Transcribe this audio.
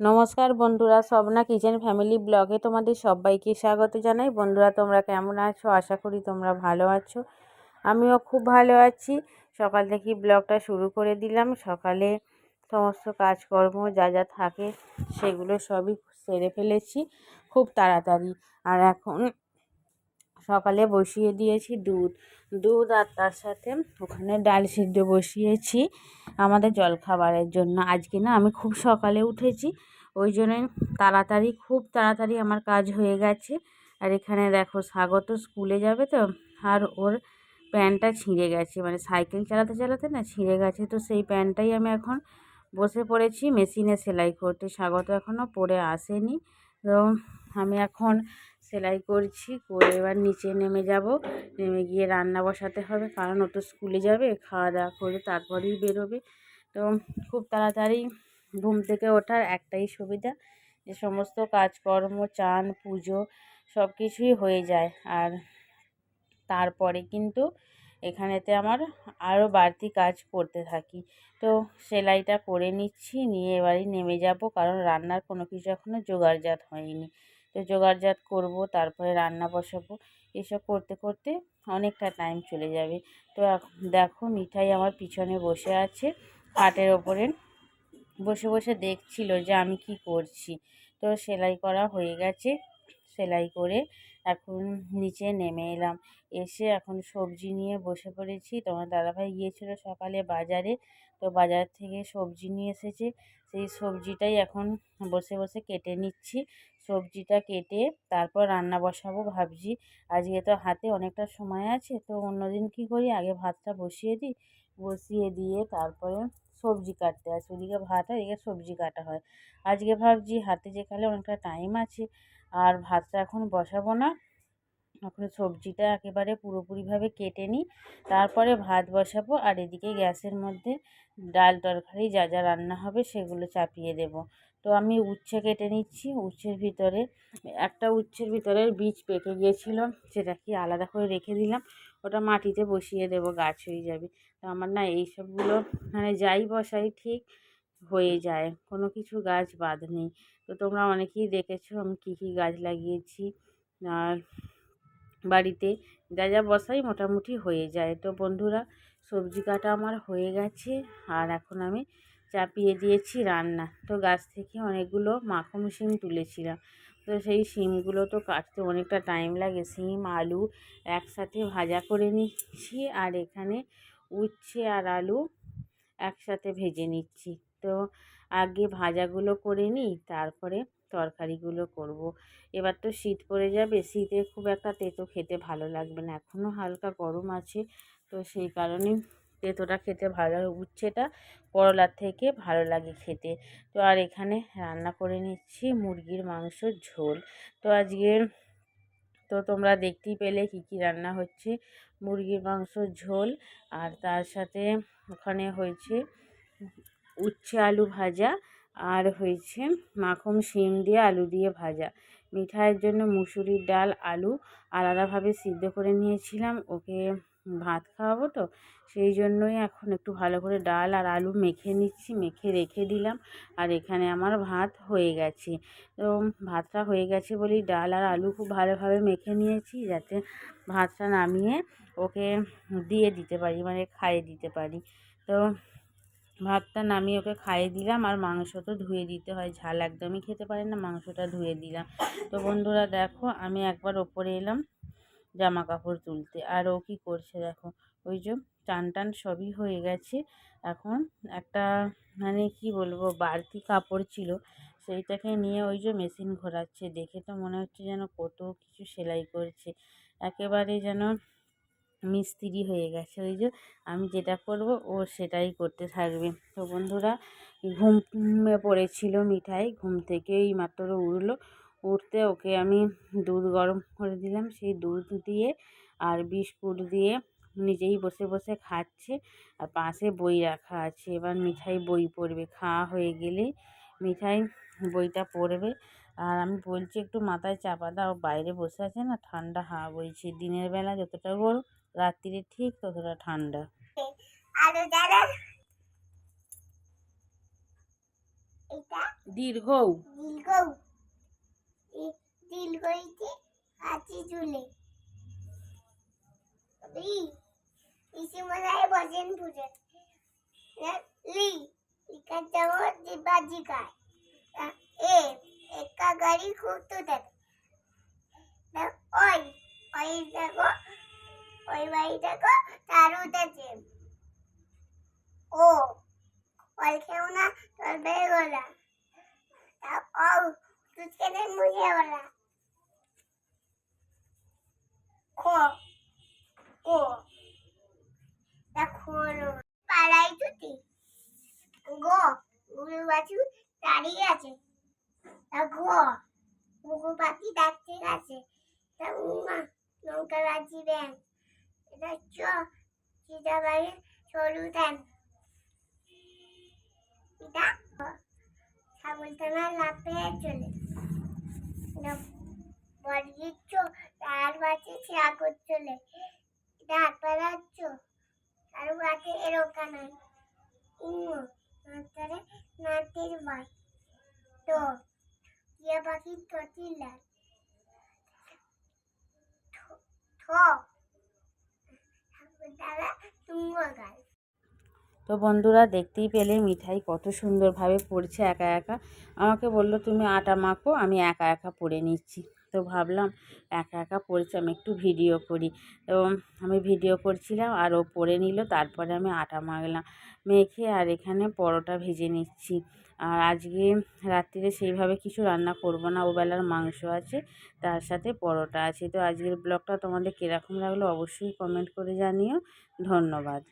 নমস্কার বন্ধুরা সবনা kitchen family ব্লগে তোমাদের সবাইকে স্বাগত জানাই। বন্ধুরা, তোমরা কেমন আছো? আশা করি তোমরা ভালো আছো। আমিও খুব ভালো আছি। সকাল থেকে ব্লগটা শুরু করে দিলাম। সকালে সমস্ত কাজকর্ম যা যা থাকে সেগুলো সবই সেরে ফেলেছি। খুব তাড়াতাড়ি। আর এখন সকালে বসিয়ে দিয়েছি দুধ। দুধ আর তার সাথে ওখানে ডাল সিদ্ধ বসিয়েছি আমাদের জলখাবারের জন্য। আজকে না আমি খুব সকালে উঠেছি, ওই জন্যই তাড়াতাড়ি, খুব তাড়াতাড়ি আমার কাজ হয়ে গেছে। আর এখানে দেখো স্বাগত, স্কুলে যাবে তো, আর ওর প্যান্টটা ছিঁড়ে গেছে। মানে সাইকেল চালাতে চালাতে না ছিঁড়ে গেছে, তো সেই প্যান্টটাই আমি এখন বসে পড়েছি, মেশিনে সেলাই করতে। স্বাগত এখনও পরে আসেনি। তো আমি এখন সেলাই করছি, করে এবার নিচে নেমে যাব। নেমে গিয়ে রান্না বসাতে হবে, কারণ ও তো স্কুলে যাবে, খাওয়া দাওয়া করে তারপরেই বেরোবে। তো খুব তাড়াতাড়ি ঘুম থেকে ওঠার একটাই সুবিধা, যে সমস্ত কাজকর্ম, চান, পুজো সব কিছুই হয়ে যায়। আর তারপরে কিন্তু এখানেতে আমার আরও বাড়তি কাজ করতে থাকি। তো সেলাইটা করে নিচ্ছি, নিয়ে এবারই নেমে যাব, কারণ রান্নার কোনো কিছু এখনও জোগাড়জাত হয়নি। তো জোগাড়জাত করব, তারপরে রান্না বসাবো। এসব করতে করতে অনেকটা টাইম চলে যাবে। তো দেখো মিঠাই আমার পিছনে বসে আছে, খাটের ওপরে। বসে বসে দেখছিল যে আমি কি করছি। তো সেলাই করা হয়ে গেছে, সেলাই করে এখন নিচে নেমে এলাম। এসে এখন সবজি নিয়ে বসে পড়েছি। তোমার দাদাভাই গিয়েছিল সকালে বাজারে। তো বাজার থেকে সবজি নিয়ে এসেছে। সেই সবজিটাই এখন বসে বসে কেটে নিচ্ছি। সবজিটা কেটে তারপর রান্না বসাবো ভাবছি। আজকে তো হাতে অনেকটা সময় আছে। তো অন্যদিন কী করি? আগে ভাতটা বসিয়ে দিই। বসিয়ে দিয়ে তারপরে সবজি কাটতে আসি। ওদিকে ভাত হয় এদিকে সবজি কাটা হয়। আজকে ভাবছি হাতে যেখানে অনেকটা টাইম আছে আর ভাতটা এখন বসাবো না। এখন সবজিটা একেবারে পুরোপুরিভাবে কেটে নিই। তারপরে ভাত বসাবো আর এদিকে গ্যাসের মধ্যে ডাল তরকারি যা যা রান্না হবে সেগুলো চাপিয়ে দেব। তো আমি উচ্ছে কেটে নিচ্ছি। উচ্ছের ভিতরে, একটা উচ্ছের ভিতরের বীজ পেকে গিয়েছিল, সেটা কি আলাদা করে রেখে দিলাম। ওটা মাটিতে বসিয়ে দেবো, গাছ হয়ে যাবে। তো আমার না এইসবগুলো মানে যাই বসাই ঠিক হয়ে যায়। কোনো কিছু গাছ বাদ নেই। তো তোমরা অনেকেই দেখেছ আমি কী কী গাছ লাগিয়েছি। আর বাড়িতে যা যা বসাই মোটামুটি হয়ে যায়। তো বন্ধুরা, সবজি কাটা আমার হয়ে গেছে আর এখন আমি চাপিয়ে দিয়েছি রান্না। তো গাছ থেকে অনেকগুলো মাখন শিম তুলেছিলাম। তো সেই শিমগুলো তো কাটতে অনেকটা টাইম লাগে। শিম, আলু একসাথে ভাজা করে নিচ্ছি আর এখানে উচ্ছে আর আলু একসাথে ভেজে নিচ্ছি। তো আগে ভাজাগুলো করে নিই, তারপরে তরকারিগুলো করব। এবার তো শীত পড়ে যাবে, শীতে খুব একটা তেতো খেতে ভালো লাগবে না। এখনও হালকা গরম আছে, তো সেই কারণে তেঁতোটা খেতে ভালো উচ্ছেটা করলার থেকে ভালো লাগে খেতে। তো আর এখানে রান্না করে নিচ্ছি মুরগির মাংসর ঝোল। তো আজকে তো তোমরা দেখতেই পেলে কী কী রান্না হচ্ছে মুরগির মাংসর ঝোল। আর তার সাথে ওখানে হয়েছে উচ্ছে আলু ভাজা আর হয়েছে মাখন শিম দিয়ে আলু দিয়ে ভাজা। মিঠাইয়ের জন্য মুসুরির ডাল, আলু আলাদাভাবে সিদ্ধ করে নিয়েছিলাম। ওকে ভাত খাওয়াবো তো? সেই জন্যই এখন একটু ভালো করে ডাল আর আলু মেখে নিচ্ছি, মেখে রেখে দিলাম। আর এখানে আমার ভাত হয়ে গেছে। তো ভাতটা হয়ে গেছে বলেই ডাল আর আলু খুব ভালোভাবে মেখে নিয়েছি যাতে ভাতটা নামিয়ে ওকে দিয়ে দিতে পারি মানে খাইয়ে দিতে পারি। তো ভাতটা নামিয়ে ওকে খাইয়ে দিলাম আর মাংস তো ধুয়ে দিতে হয়। ঝাল একদমই খেতে পারে না, মাংসটা ধুয়ে দিলাম। তো বন্ধুরা দেখো, আমি একবার ওপরে এলাম জামা কাপড় তুলতে। আর ও কী করছে দেখো, ওই যে টান টান সবই হয়ে গেছে। এখন একটা মানে কি বলব, বাড়তি কাপড় ছিল, সেইটাকে নিয়ে ওই যে মেশিন ঘোরাচ্ছে। দেখে তো মনে হচ্ছে যেন কত কিছু সেলাই করছে। একেবারে যেন মিস্ত্রি হয়ে গেছে। ওই যে আমি যেটা করব ও সেটাই করতে থাকবে। তো বন্ধুরা, ঘুমে পড়েছিল মিঠাই, ঘুম থেকে এই মাত্র উঠল। উঠতে ওকে আমি দুধ গরম করে দিলাম। সেই দুধ দিয়ে আর বিস্কুট দিয়ে নিজেই বসে বসে খাচ্ছে। আর পাশে বই রাখা আছে। এবার মিঠাই বই পড়বে। খাওয়া হয়ে গেলেই মিঠাই বইটা পড়বে। আর আমি বলছি একটু মাথায় চাপা দাও। বাইরে বসে আছে না, ঠান্ডা হাওয়া বইছে। দিনের বেলা যতটা গরম রাত্রিরে ঠিক ততটা ঠান্ডা। এটা দীর্ঘ। দীর্ঘ। এই দীর্ঘইতে হাতি ঝুলে। লি ইসি মশাই বসেন পুজো লি লিখা যাব দিবাজি গায় এ একা গাড়ি খুঁজতে দেখ ওই ওই দেখো ওই বাড়ি দেখো, তার উঠেছে ও ওই খেও না, তোর বেয়ে গলা ও তুঝকে দেখ মুঝে গলা খো ও দেখো পাড়াই ছুটি গো গুরু বাছু আছে। তা, গো মুগু পাখি ডাকতে গেছে। তা, উমা, লঙ্কা বাজি ব্যাং এটা চ চিতা বাড়ি সরু দেন এটা ছাগলটানা লাফে চলে। বর্গির চো তার বাড়ি ছাগল চলে। এটা হাত পাড়াচ্ছ আর বাড়ি এরকম নাই। ইমো নাতারে নাতির বাই তো টিয়া পাখির গাল তো বন্ধুরা দেখতেই পেলে মিঠাই কত সুন্দরভাবে পড়ছে একা একা। আমাকে বলল, তুমি আটা মাখো, আমি একা একা পড়ে নিচ্ছি। তো ভাবলাম একা একা পড়ছে, আমি একটু ভিডিও করি। তো আমি ভিডিও করছিলাম আর ও পড়ে নিল, তারপরে আমি আটা মাখলাম, মেখে আর এখানে পরোটা ভেজে নিচ্ছি। আর আজকে রাত্রিরে সেইভাবে কিছু রান্না করব না, ওবেলার মাংস আছে, তার সাথে পরোটা আছে। তো আজকের ব্লগটা তোমাদের কীরকম লাগল অবশ্যই কমেন্ট করে জানিও। ধন্যবাদ।